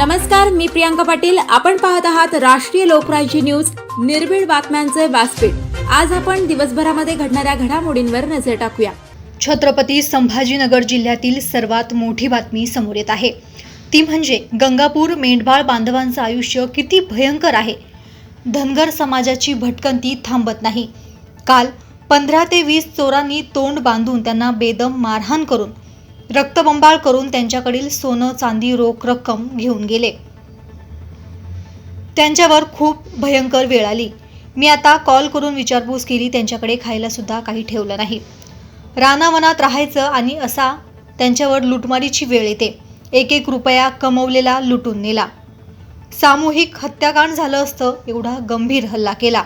नमस्कार मी प्रियांका पाटील. आपण पाहत आहात राष्ट्रीय लोकराज्य न्यूज. निर्भीड बातम्यांचे व्यासपीठ. आज आपण दिवसभरामध्ये घडणाऱ्या घडामोडींवर नजर टाकूया. छत्रपती संभाजीनगर जिल्ह्यातील सर्वात मोठी बातमी समोर येत आहे. ती म्हणजे गंगापूर मेंढबाळ बांधवांचं आयुष्य किती भयंकर आहे. धनगर समाजाची भटकंती थांबत नाही. काल पंधरा ते वीस चोरांनी तोंड बांधून त्यांना बेदम मारहाण करून रक्तबंबाळ करून त्यांच्याकडील सोनं चांदी रोख रक्कम घेऊन गेले. त्यांच्यावर खूप भयंकर वेळ आली. मी आता कॉल करून विचारपूस केली त्यांच्याकडे खायला सुद्धा काही ठेवलं नाही. रानावनात राहायचं आणि असा त्यांच्यावर लुटमारीची वेळ येते. एक एक रुपया कमवलेला लुटून नेला. सामूहिक हत्याकांड झालं असतं एवढा गंभीर हल्ला केला.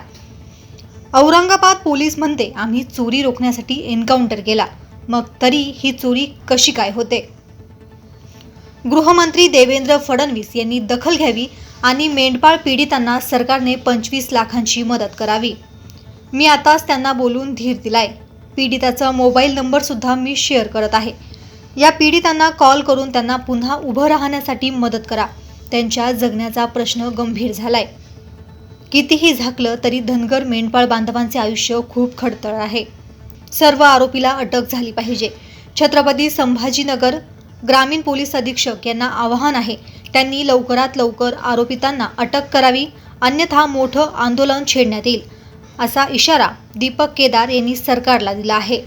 औरंगाबाद पोलीस म्हणते आम्ही चोरी रोखण्यासाठी एन्काउंटर केला. मग तरी ही चोरी कशी काय होते? गृहमंत्री देवेंद्र फडणवीस यांनी दखल घ्यावी आणि मेंढपाळ पीडितांना सरकारने पंचवीस लाखांची मदत करावी. मी आताच त्यांना बोलून धीर दिलाय. पीडिताचा मोबाईल नंबरसुद्धा मी शेअर करत आहे. या पीडितांना कॉल करून त्यांना पुन्हा उभं राहण्यासाठी मदत करा. त्यांच्या जगण्याचा प्रश्न गंभीर झालाय. कितीही झाकलं तरी धनगर मेंढपाळ बांधवांचे आयुष्य खूप खडतळ आहे. सर्व आरोपीला अटक झाली पाहिजे. छत्रपती संभाजीनगर ग्रामीण पोलीस अधीक्षक यांना आवाहन आहे त्यांनी लवकरात लवकर आरोपितांना अटक करावी अन्यथा मोठं आंदोलन छेडण्यात येईल असा इशारा दीपक केदार यांनी सरकारला दिला आहे.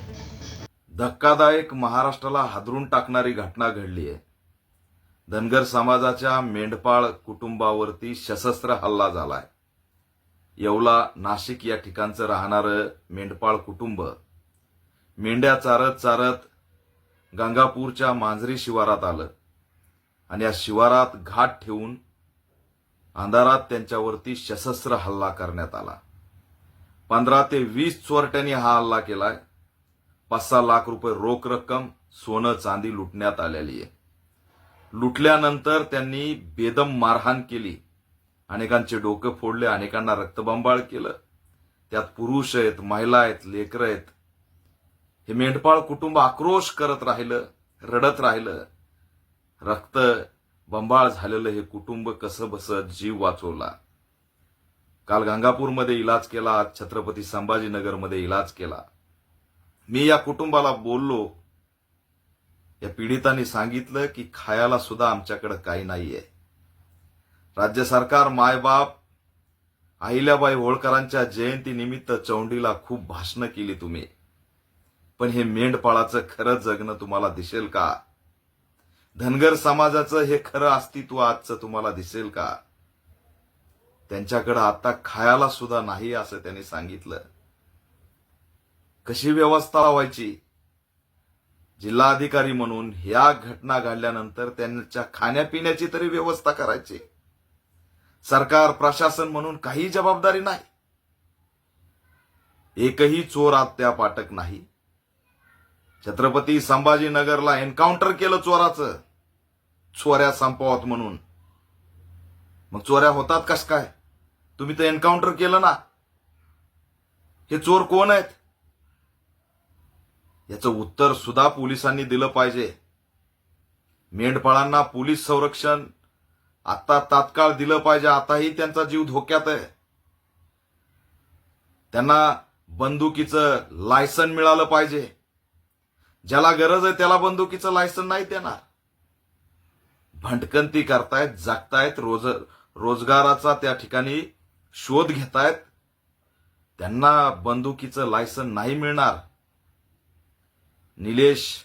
धक्कादायक महाराष्ट्राला हादरून टाकणारी घटना घडली आहे. धनगर समाजाच्या मेंढपाळ कुटुंबावरती सशस्त्र हल्ला झालाय. येवला नाशिक या ठिकाणचं राहणारं मेंढपाळ कुटुंब मेंढ्या चारत चारत गंगापूरच्या मांजरी शिवारात आलं. आणि या शिवारात घाट ठेवून अंधारात त्यांच्यावरती सशस्त्र हल्ला करण्यात आला. पंधरा ते वीस चोरट्यांनी हा हल्ला केलाय. पाच सहा लाख रुपये रोख रक्कम सोनं चांदी लुटण्यात आलेली आहे. लुटल्यानंतर त्यांनी बेदम मारहाण केली. अनेकांचे डोकं फोडले अनेकांना रक्तबंबाळ केलं. त्यात पुरुष आहेत महिला आहेत लेकरं आहेत. हे मेंढपाळ कुटुंब आक्रोश करत राहिलं रडत राहिलं. रक्त बंबाळ झालेलं हे कुटुंब कसं बसत जीव वाचवला. काल गंगापूरमध्ये इलाज केला आज छत्रपती संभाजीनगरमध्ये इलाज केला. मी या कुटुंबाला बोललो. या पीडितांनी सांगितलं की खायला सुद्धा आमच्याकडे काही नाहीये. राज्य सरकार मायबाप अहिल्याबाई होळकरांच्या जयंती निमित्त चौंडीला खूप भाषणं केली तुम्ही. पण हे मेंढपाळाचं खरं जगणं तुम्हाला दिसेल का? धनगर समाजाचं हे खरं अस्तित्व आजचं तुम्हाला दिसेल का? त्यांच्याकडे आता खायला सुद्धा नाही असं त्यांनी सांगितलं. कशी व्यवस्था लावायची? जिल्हाधिकारी म्हणून ह्या घटना घडल्यानंतर त्यांच्या खाण्यापिण्याची तरी व्यवस्था करायची. सरकार प्रशासन म्हणून काही जबाबदारी नाही. एकही चोर आत्या पाटक नाही. छत्रपती संभाजीनगरला एन्काउंटर केलं चोराचं. चोऱ्या संपवत म्हणून. मग चोऱ्या होतात कस काय? तुम्ही तर एन्काउंटर केलं ना. हे चोर कोण आहेत? याचं उत्तर सुद्धा पोलिसांनी दिलं पाहिजे. मेंढपाळांना पोलीस संरक्षण आता तात्काळ दिलं पाहिजे. आताही त्यांचा जीव धोक्यात आहे. त्यांना बंदुकीचं लायसन मिळालं पाहिजे. ज्याला गरज आहे त्याला बंदुकीचं लायसन नाही देणार. भटकंती करतायत जागतायत रोज रोजगाराचा त्या ठिकाणी शोध घेतायत. त्यांना बंदुकीचं लायसन नाही मिळणार. निलेश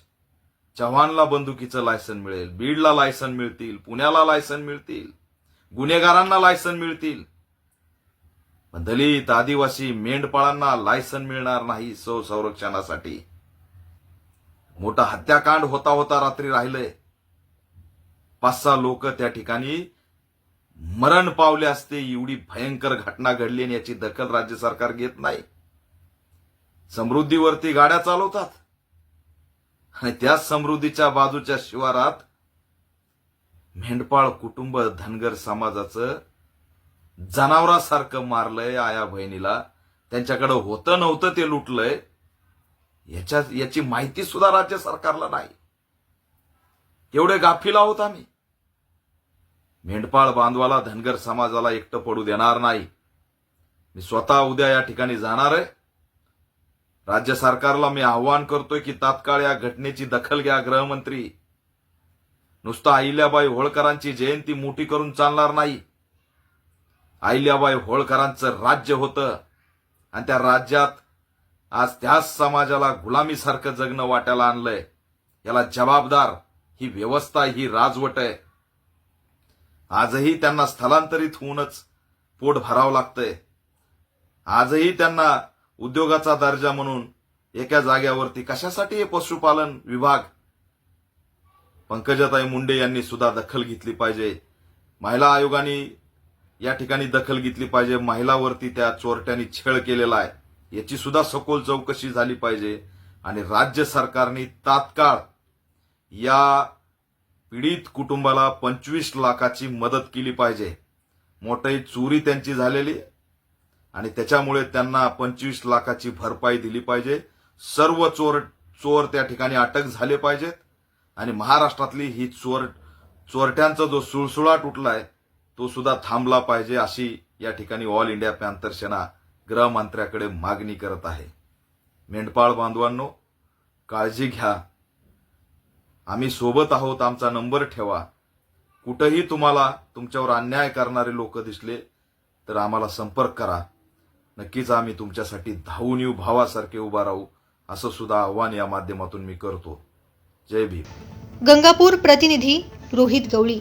चव्हाणला बंदुकीचं लायसन मिळेल बीडला लायसन मिळतील पुण्याला लायसन मिळतील गुन्हेगारांना लायसन मिळतील. पण दलित आदिवासी मेंढपाळांना लायसन मिळणार नाही सौ संरक्षणासाठी मोठा हत्याकांड होता होता रात्री राहिलंय. पाच सहा लोक त्या ठिकाणी मरण पावले असते. एवढी भयंकर घटना घडली आणि याची दखल राज्य सरकार घेत नाही. समृद्धीवरती गाड्या चालवतात. आणि त्याच समृद्धीच्या बाजूच्या शिवारात मेंढपाळ कुटुंब धनगर समाजाचं जनावरासारखं मारलंय. आया बहिणीला त्यांच्याकडे होतं नव्हतं ते लुटलंय. याच्या याची माहिती सुद्धा राज्य सरकारला नाही. एवढे गाफील आहोत आम्ही. मेंढपाळ बांधवाला धनगर समाजाला एकटं पडू देणार नाही. मी स्वतः उद्या या ठिकाणी जाणार आहे. राज्य सरकारला मी आव्हान करतोय की तात्काळ या घटनेची दखल घ्या गृहमंत्री. नुसतं अहिल्याबाई होळकरांची जयंती मोठी करून चालणार नाही. अहिल्याबाई होळकरांचं राज्य होतं आणि त्या राज्यात आज त्याच समाजाला गुलामीसारखं जगणं वाट्याला आणलंय. याला जबाबदार ही व्यवस्था ही राजवट आहे. आजही त्यांना स्थलांतरित होऊनच पोट भरावं लागतंय. आजही त्यांना उद्योगाचा दर्जा म्हणून एका जाग्यावरती कशासाठी हे पशुपालन विभाग? पंकजाताई मुंडे यांनी सुद्धा दखल घेतली पाहिजे. महिला आयोगाने या ठिकाणी दखल घेतली पाहिजे. महिलावरती त्या चोरट्यांनी छळ केलेला आहे. याची सुद्धा सखोल चौकशी झाली पाहिजे. आणि राज्य सरकारने तात्काळ या पीडित कुटुंबाला पंचवीस लाखाची मदत केली पाहिजे. मोठी चोरी त्यांची झालेली आणि त्याच्यामुळे त्यांना पंचवीस लाखाची भरपाई दिली पाहिजे. सर्व चोर चोर त्या ठिकाणी अटक झाले पाहिजेत. आणि महाराष्ट्रातली ही चोर चोरट्यांचा जो सुळसुळाट उठलाय तो सुद्धा थांबला पाहिजे अशी या ठिकाणी ऑल इंडिया पॅन्थर सेना गृहमंत्र्याकडे मागणी करत आहे. मेंढपाळ बांधवांनो काळजी घ्या. आम्ही सोबत आहोत आमचा नंबर ठेवा. कुठंही तुम्हाला तुमच्यावर अन्याय करणारे लोक दिसले तर आम्हाला संपर्क करा. नक्कीच आम्ही तुमच्यासाठी धावून येऊ भावासारखे उभा राहू असं सुद्धा आव्हान या माध्यमातून मी करतो. जय भीम. गंगापूर प्रतिनिधी रोहित गवळी